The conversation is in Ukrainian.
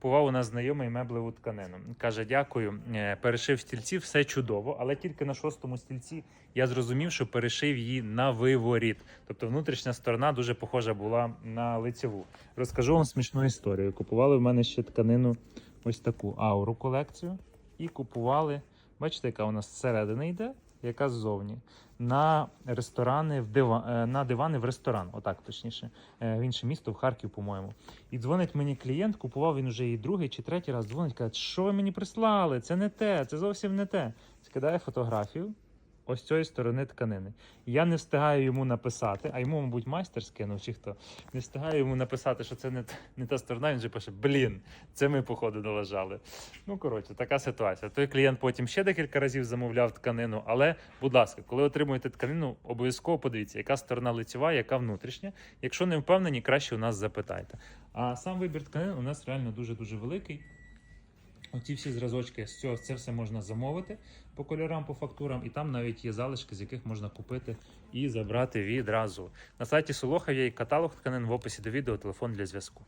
Купував у нас знайомий меблеву тканину. Каже, дякую, е, перешив стільці, все чудово, але тільки на шостому стільці я зрозумів, що перешив її на виворіт. Тобто внутрішня сторона дуже похожа була на лицеву. Розкажу вам смішну історію. Купували в мене ще тканину ось таку ауру колекцію і купували. Бачите, яка у нас зсередини йде, яка ззовні. На ресторани в дива... е, на дивани в ресторан, отак точніше, е, в інше місто, в Харків, по-моєму. І дзвонить мені клієнт, купував він уже і другий чи третій раз. Дзвонить, каже, що ви мені прислали? Це не те, це зовсім не те. Скидає фотографію ось цієї сторони тканини. Я не встигаю йому написати, а йому, мабуть, майстер скинув чи хто. Не встигаю йому написати, що це не, не та сторона. Він же пише: Блін, це ми, походу, налажали. Ну, коротше, така ситуація. Той клієнт потім ще декілька разів замовляв тканину. Але, будь ласка, коли отримуєте тканину, обов'язково подивіться, яка сторона лицева, яка внутрішня. Якщо не впевнені, краще у нас запитайте. А сам вибір тканин у нас реально дуже-дуже великий. Оці всі зразочки з цього це все можна замовити по кольорам, по фактурам, і там навіть є залишки, з яких можна купити і забрати відразу. На сайті Солоха є і каталог тканин в описі до відео, телефон для зв'язку.